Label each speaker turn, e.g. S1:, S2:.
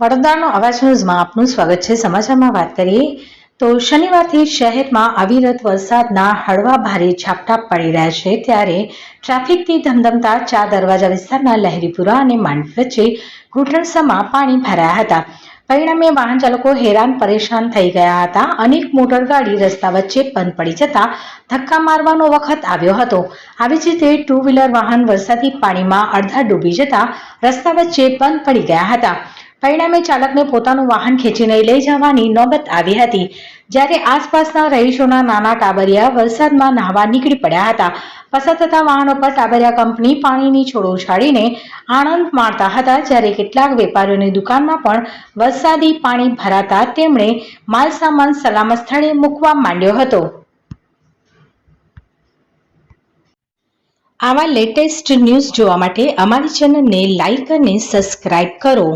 S1: વડોદરાનો અવાજ ન્યૂઝમાં આપનું સ્વાગત છે. સમાચારમાં વાત કરીએ તો શનિવારથી શહેરમાં અવિરત વરસાદના હળવા ભારે ઝાપટા પડી રહ્યા છે. ત્યારે ટ્રાફિકથી ધમધમતા ચાર દરવાજા વિસ્તારના લહેરીપુરા અને માંડ વચ્ચે ઘૂંટણસમાં પાણી ભરાયા હતા. પરિણામે વાહન ચાલકો હેરાન પરેશાન થઈ ગયા હતા. અનેક મોટરગાડી રસ્તા વચ્ચે બંધ પડી જતા ધક્કા મારવાનો વખત આવ્યો હતો. આવી જ રીતે ટુ વ્હીલર વાહન વરસાદી પાણીમાં અડધા ડૂબી જતા રસ્તા વચ્ચે બંધ પડી ગયા હતા. પરિણામે ચાલકને પોતાનું વાહન ખેંચીને લઈ જવાની નોબત આવી હતી. જ્યારે આસપાસના રહીશોના નાના ટાબરિયા વરસાદમાં નાહવા નીકળી પડ્યા હતા. પસાર થતા વાહનો પર ટાબરિયા કંપની પાણીની છોડો ઉછાળીને આનંદ માણતા હતા. જ્યારે કેટલાક વેપારીઓની દુકાનમાં પણ વરસાદી પાણી ભરાતા તેમણે માલસામાન સલામત સ્થળે મૂકવા માંડ્યો હતો. આવા લેટેસ્ટ ન્યૂઝ જોવા માટે અમારી ચેનલને લાઇક અને સબસ્ક્રાઇબ કરો.